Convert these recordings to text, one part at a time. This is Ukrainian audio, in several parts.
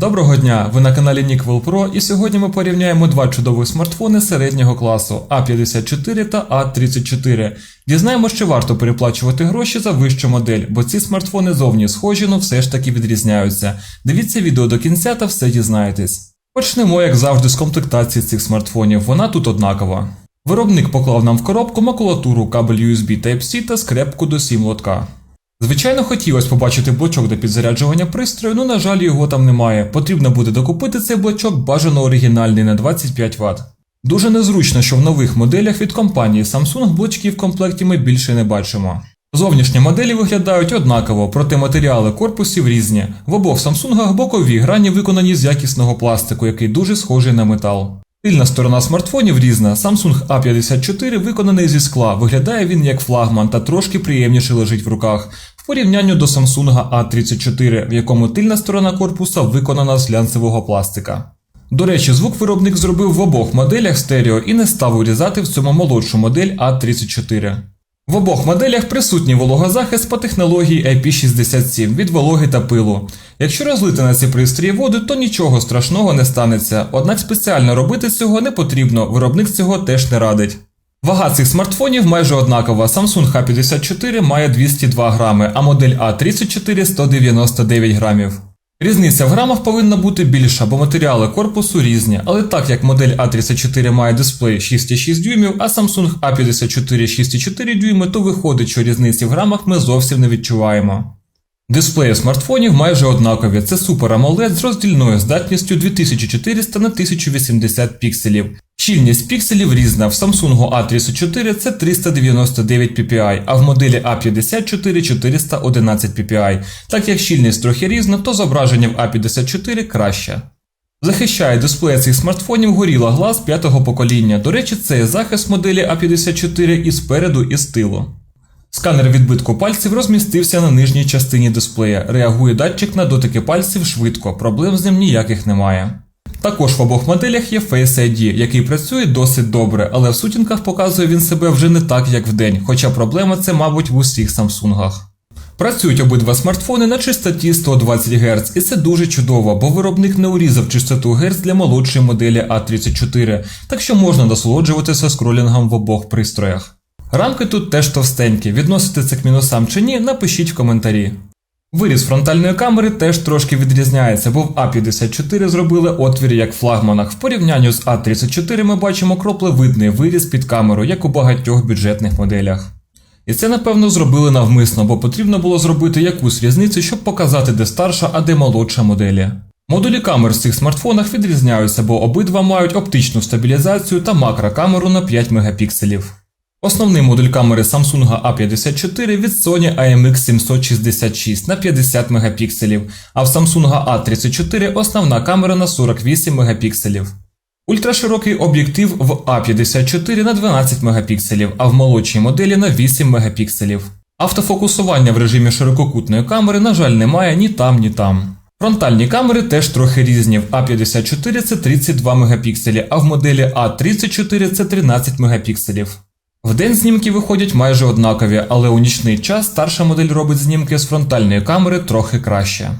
Доброго дня! Ви на каналі Nicwell Pro і сьогодні ми порівняємо два чудових смартфони середнього класу A54 та A34. Дізнаємося, чи варто переплачувати гроші за вищу модель, бо ці смартфони зовні схожі, но все ж таки відрізняються. Дивіться відео до кінця та все дізнаєтесь. Почнемо, як завжди, з комплектації цих смартфонів. Вона тут однакова. Виробник поклав нам в коробку макулатуру, кабель USB Type-C та скрепку до сім-лотка. Звичайно, хотілося побачити блочок до підзаряджування пристрою, ну на жаль, його там немає. Потрібно буде докупити цей блочок бажано оригінальний на 25 Вт. Дуже незручно, що в нових моделях від компанії Samsung блочків в комплекті ми більше не бачимо. Зовнішні моделі виглядають однаково, проте матеріали корпусів різні. В обох Samsung бокові грані виконані з якісного пластику, який дуже схожий на метал. Тильна сторона смартфонів різна. Samsung A54 виконаний зі скла. Виглядає він як флагман та трошки приємніше лежить в руках. В порівнянні до Samsung A34, в якому тильна сторона корпуса виконана з глянцевого пластика. До речі, звук виробник зробив в обох моделях стерео і не став урізати в цьому молодшу модель A34. В обох моделях присутній вологозахист по технології IP67 від вологи та пилу. Якщо розлити на ці пристрої воду, то нічого страшного не станеться, однак спеціально робити цього не потрібно, виробник цього теж не радить. Вага цих смартфонів майже однакова. Samsung H54 має 202 грами, а модель A34 199 грамів. Різниця в грамах повинна бути більша, бо матеріали корпусу різні, але так як модель A34 має дисплей 6,6 дюймів, а Samsung A54 6,4 дюйми, то виходить, що різниці в грамах ми зовсім не відчуваємо. Дисплеї смартфонів майже однакові. Це Super AMOLED з роздільною здатністю 2400 на 1080 пікселів. Щільність пікселів різна. В Samsung A34 це 399 ppi, а в моделі A54 411 ppi. Так як щільність трохи різна, то зображення в A54 краще. Захищає дисплей цих смартфонів горіла глаз п'ятого покоління. До речі, це є захист моделі A54 і спереду, і з тилу. Сканер відбитку пальців розмістився на нижній частині дисплея. Реагує датчик на дотики пальців швидко, проблем з ним ніяких немає. Також в обох моделях є Face ID, який працює досить добре, але в сутінках показує він себе вже не так, як вдень, хоча проблема це, мабуть, в усіх Самсунгах. Працюють обидва смартфони на частоті 120 Гц, і це дуже чудово, бо виробник не урізав частоту Гц для молодшої моделі A34, так що можна насолоджуватися скролінгом в обох пристроях. Рамки тут теж товстенькі, відносите це к мінусам чи ні, напишіть в коментарі. Виріз фронтальної камери теж трошки відрізняється, бо в А54 зробили отвір як в флагманах. В порівнянні з А34 ми бачимо кроплевидний виріз під камеру, як у багатьох бюджетних моделях. І це, напевно, зробили навмисно, бо потрібно було зробити якусь різницю, щоб показати, де старша, а де молодша моделі. Модулі камер в цих смартфонах відрізняються, бо обидва мають оптичну стабілізацію та макрокамеру на 5 мегапікселів. Основний модуль камери Samsung A54 від Sony IMX766 на 50 мегапікселів, а в Samsung A34 основна камера на 48 мегапікселів. Ультраширокий об'єктив в A54 на 12 мегапікселів, а в молодшій моделі на 8 мегапікселів. Автофокусування в режимі ширококутної камери, на жаль, немає ні там, ні там. Фронтальні камери теж трохи різні. В A54 це 32 мегапікселі, а в моделі A34 це 13 мегапікселів. Вдень знімки виходять майже однакові, але у нічний час старша модель робить знімки з фронтальної камери трохи краще.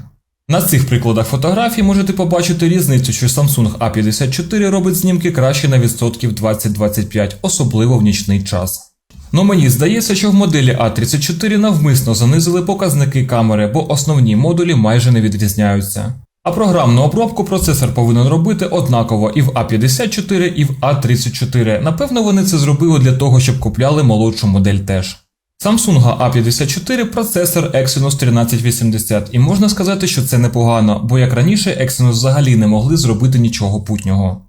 На цих прикладах фотографій можете побачити різницю, що Samsung A54 робить знімки краще на відсотків 20-25, особливо в нічний час. Но мені здається, що в моделі A34 навмисно занизили показники камери, бо основні модулі майже не відрізняються. А програмну обробку процесор повинен робити однаково і в А54, і в А34. Напевно, вони це зробили для того, щоб купляли молодшу модель теж. Samsung A54 процесор Exynos 1380, і можна сказати, що це непогано, бо як раніше Exynos взагалі не могли зробити нічого путнього.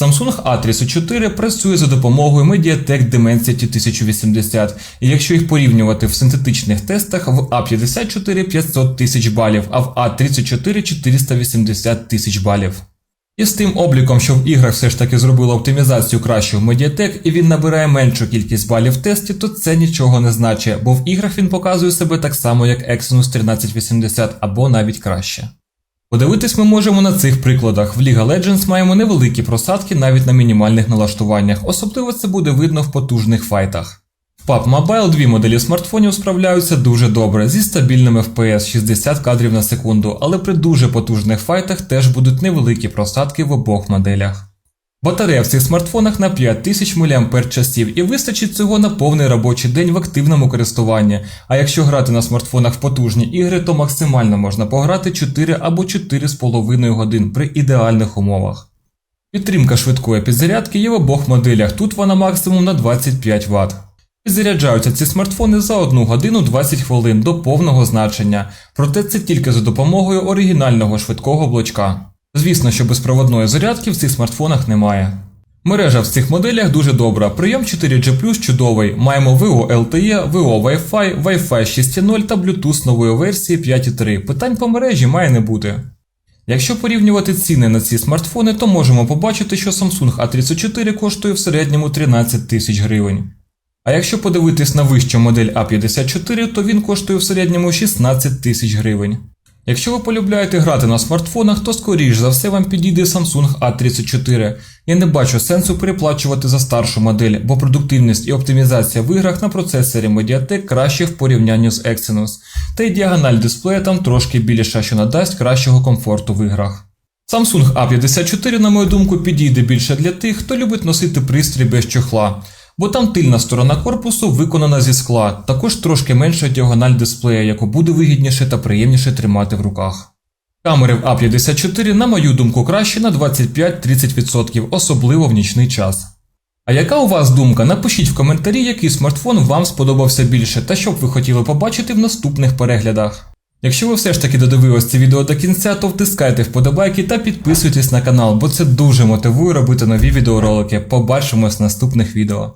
Samsung A34 працює за допомогою Mediatek Dimensity 1080, і якщо їх порівнювати в синтетичних тестах, в A54 500 тисяч балів, а в A34 480 тисяч балів. І з тим обліком, що в іграх все ж таки зробило оптимізацію кращу в Mediatek і він набирає меншу кількість балів в тесті, то це нічого не значить, бо в іграх він показує себе так само, як Exynos 1380 або навіть краще. Подивитись ми можемо на цих прикладах. В League Legends маємо невеликі просадки навіть на мінімальних налаштуваннях, особливо це буде видно в потужних файтах. PUBG Mobile дві моделі смартфонів справляються дуже добре зі стабільним FPS 60 кадрів на секунду, але при дуже потужних файтах теж будуть невеликі просадки в обох моделях. Батарея в цих смартфонах на 5000 мАч і вистачить цього на повний робочий день в активному користуванні. А якщо грати на смартфонах в потужні ігри, то максимально можна пограти 4 або 4,5 годин при ідеальних умовах. Підтримка швидкої підзарядки є в обох моделях, тут вона максимум на 25 Вт. Підзаряджаються ці смартфони за 1 годину 20 хвилин до повного значення, проте це тільки за допомогою оригінального швидкого блочка. Звісно, що безпроводної зарядки в цих смартфонах немає. Мережа в цих моделях дуже добра. Прийом 4G чудовий. Маємо VO LTE, VO Wi-Fi, Wi-Fi 6.0 та Bluetooth нової версії 5.3. Питань по мережі має не бути. Якщо порівнювати ціни на ці смартфони, то можемо побачити, що Samsung A34 коштує в середньому 13 тисяч гривень. А якщо подивитись на вищу модель A54, то він коштує в середньому 16 тисяч гривень. Якщо ви полюбляєте грати на смартфонах, то скоріш за все вам підійде Samsung A34. Я не бачу сенсу переплачувати за старшу модель, бо продуктивність і оптимізація в іграх на процесорі Mediatek краще в порівнянні з Exynos, та й діагональ дисплея там трошки більша, що надасть кращого комфорту в іграх. Samsung A54, на мою думку, підійде більше для тих, хто любить носити пристрій без чохла, бо там тильна сторона корпусу виконана зі скла, також трошки менша діагональ дисплея, яку буде вигідніше та приємніше тримати в руках. Камери в A54, на мою думку, краще на 25-30%, особливо в нічний час. А яка у вас думка? Напишіть в коментарі, який смартфон вам сподобався більше та що б ви хотіли побачити в наступних переглядах. Якщо ви все ж таки додивились це відео до кінця, то втискайте вподобайки та підписуйтесь на канал, бо це дуже мотивує робити нові відеоролики. Побачимось в наступних відео.